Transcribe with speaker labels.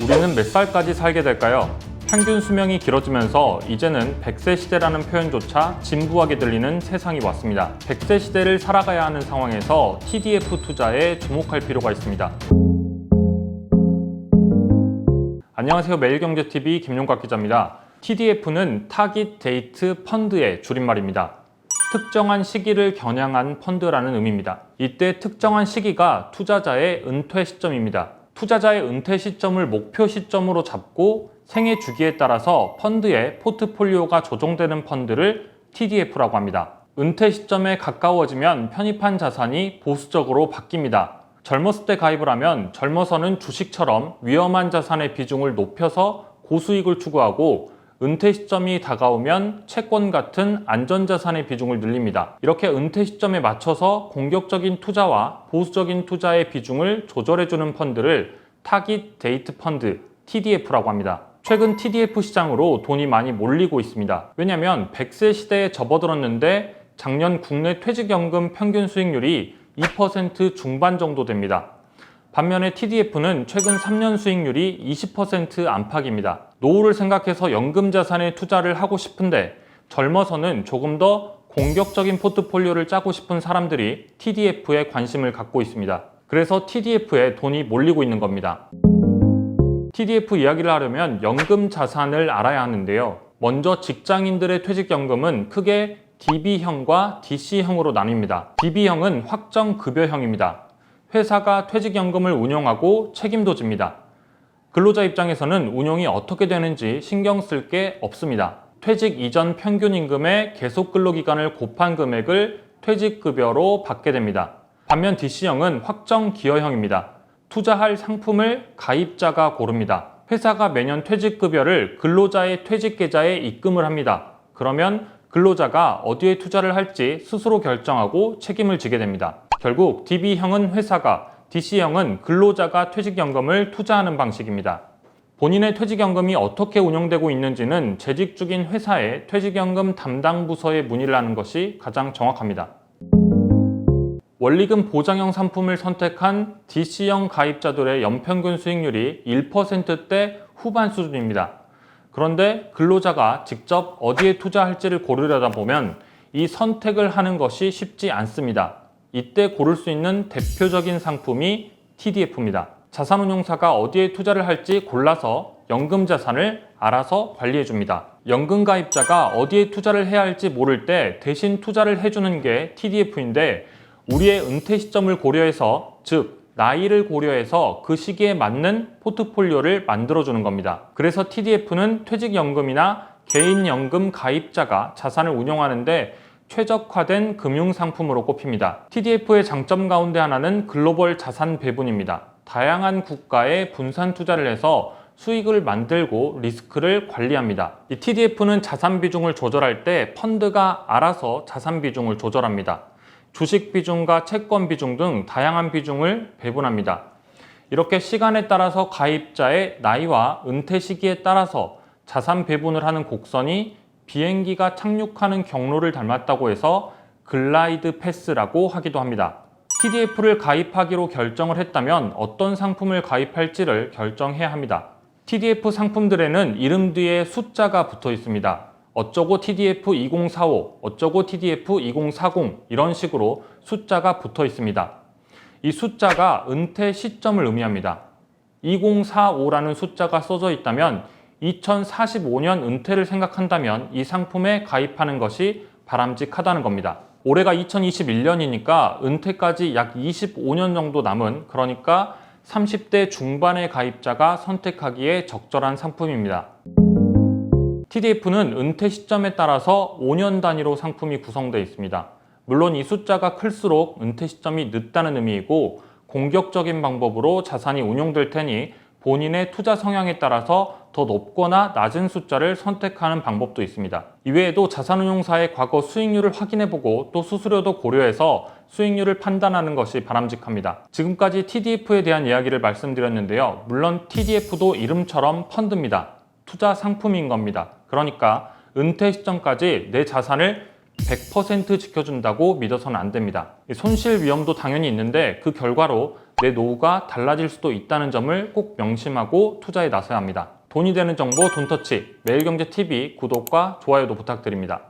Speaker 1: 우리는 몇 살까지 살게 될까요? 평균 수명이 길어지면서 이제는 100세 시대라는 표현조차 진부하게 들리는 세상이 왔습니다. 100세 시대를 살아가야 하는 상황에서 TDF 투자에 주목할 필요가 있습니다. 안녕하세요. 매일경제TV 김용각 기자입니다. TDF는 타깃 데이트 펀드의 줄임말입니다. 특정한 시기를 겨냥한 펀드라는 의미입니다. 이때 특정한 시기가 투자자의 은퇴 시점입니다. 투자자의 은퇴 시점을 목표 시점으로 잡고 생애 주기에 따라서 펀드의 포트폴리오가 조정되는 펀드를 TDF라고 합니다. 은퇴 시점에 가까워지면 편입한 자산이 보수적으로 바뀝니다. 젊었을 때 가입을 하면 젊어서는 주식처럼 위험한 자산의 비중을 높여서 고수익을 추구하고 은퇴 시점이 다가오면 채권 같은 안전자산의 비중을 늘립니다. 이렇게 은퇴 시점에 맞춰서 공격적인 투자와 보수적인 투자의 비중을 조절해주는 펀드를 타깃 데이트 펀드 TDF라고 합니다. 최근 TDF 시장으로 돈이 많이 몰리고 있습니다. 왜냐하면 100세 시대에 접어들었는데 작년 국내 퇴직연금 평균 수익률이 2% 중반 정도 됩니다. 반면에 TDF는 최근 3년 수익률이 20% 안팎입니다. 노후를 생각해서 연금 자산에 투자를 하고 싶은데 젊어서는 조금 더 공격적인 포트폴리오를 짜고 싶은 사람들이 TDF에 관심을 갖고 있습니다. 그래서 TDF에 돈이 몰리고 있는 겁니다. TDF 이야기를 하려면 연금 자산을 알아야 하는데요. 먼저 직장인들의 퇴직연금은 크게 DB형과 DC형으로 나뉩니다. DB형은 확정급여형입니다. 회사가 퇴직연금을 운영하고 책임도 집니다. 근로자 입장에서는 운용이 어떻게 되는지 신경 쓸 게 없습니다. 퇴직 이전 평균 임금의 계속 근로 기간을 곱한 금액을 퇴직급여로 받게 됩니다. 반면 DC형은 확정 기여형입니다. 투자할 상품을 가입자가 고릅니다. 회사가 매년 퇴직급여를 근로자의 퇴직계좌에 입금을 합니다. 그러면 근로자가 어디에 투자를 할지 스스로 결정하고 책임을 지게 됩니다. 결국 DB형은 회사가, DC형은 근로자가 퇴직연금을 투자하는 방식입니다. 본인의 퇴직연금이 어떻게 운영되고 있는지는 재직 중인 회사의 퇴직연금 담당 부서에 문의를 하는 것이 가장 정확합니다. 원리금 보장형 상품을 선택한 DC형 가입자들의 연평균 수익률이 1%대 후반 수준입니다. 그런데 근로자가 직접 어디에 투자할지를 고르려다 보면 이 선택을 하는 것이 쉽지 않습니다. 이때 고를 수 있는 대표적인 상품이 TDF입니다. 자산운용사가 어디에 투자를 할지 골라서 연금 자산을 알아서 관리해 줍니다. 연금 가입자가 어디에 투자를 해야 할지 모를 때 대신 투자를 해주는 게 TDF인데 우리의 은퇴 시점을 고려해서 즉 나이를 고려해서 그 시기에 맞는 포트폴리오를 만들어주는 겁니다. 그래서 TDF는 퇴직연금이나 개인연금 가입자가 자산을 운용하는데 최적화된 금융 상품으로 꼽힙니다. TDF의 장점 가운데 하나는 글로벌 자산 배분입니다. 다양한 국가에 분산 투자를 해서 수익을 만들고 리스크를 관리합니다. 이 TDF는 자산 비중을 조절할 때 펀드가 알아서 자산 비중을 조절합니다. 주식 비중과 채권 비중 등 다양한 비중을 배분합니다. 이렇게 시간에 따라서 가입자의 나이와 은퇴 시기에 따라서 자산 배분을 하는 곡선이 비행기가 착륙하는 경로를 닮았다고 해서 글라이드 패스라고 하기도 합니다. TDF를 가입하기로 결정을 했다면 어떤 상품을 가입할지를 결정해야 합니다. TDF 상품들에는 이름 뒤에 숫자가 붙어 있습니다. 어쩌고 TDF 2045, 어쩌고 TDF 2040 이런 식으로 숫자가 붙어 있습니다. 이 숫자가 은퇴 시점을 의미합니다. 2045라는 숫자가 써져 있다면 2045년 은퇴를 생각한다면 이 상품에 가입하는 것이 바람직하다는 겁니다. 올해가 2021년이니까 은퇴까지 약 25년 정도 남은 그러니까 30대 중반의 가입자가 선택하기에 적절한 상품입니다. TDF는 은퇴 시점에 따라서 5년 단위로 상품이 구성되어 있습니다. 물론 이 숫자가 클수록 은퇴 시점이 늦다는 의미이고 공격적인 방법으로 자산이 운용될 테니 본인의 투자 성향에 따라서 더 높거나 낮은 숫자를 선택하는 방법도 있습니다. 이외에도 자산운용사의 과거 수익률을 확인해보고 또 수수료도 고려해서 수익률을 판단하는 것이 바람직합니다. 지금까지 TDF에 대한 이야기를 말씀드렸는데요. 물론 TDF도 이름처럼 펀드입니다. 투자 상품인 겁니다. 그러니까 은퇴 시점까지 내 자산을 100% 지켜준다고 믿어서는 안 됩니다. 손실 위험도 당연히 있는데 그 결과로 내 노후가 달라질 수도 있다는 점을 꼭 명심하고 투자에 나서야 합니다. 돈이 되는 정보 돈터치 매일경제TV 구독과 좋아요도 부탁드립니다.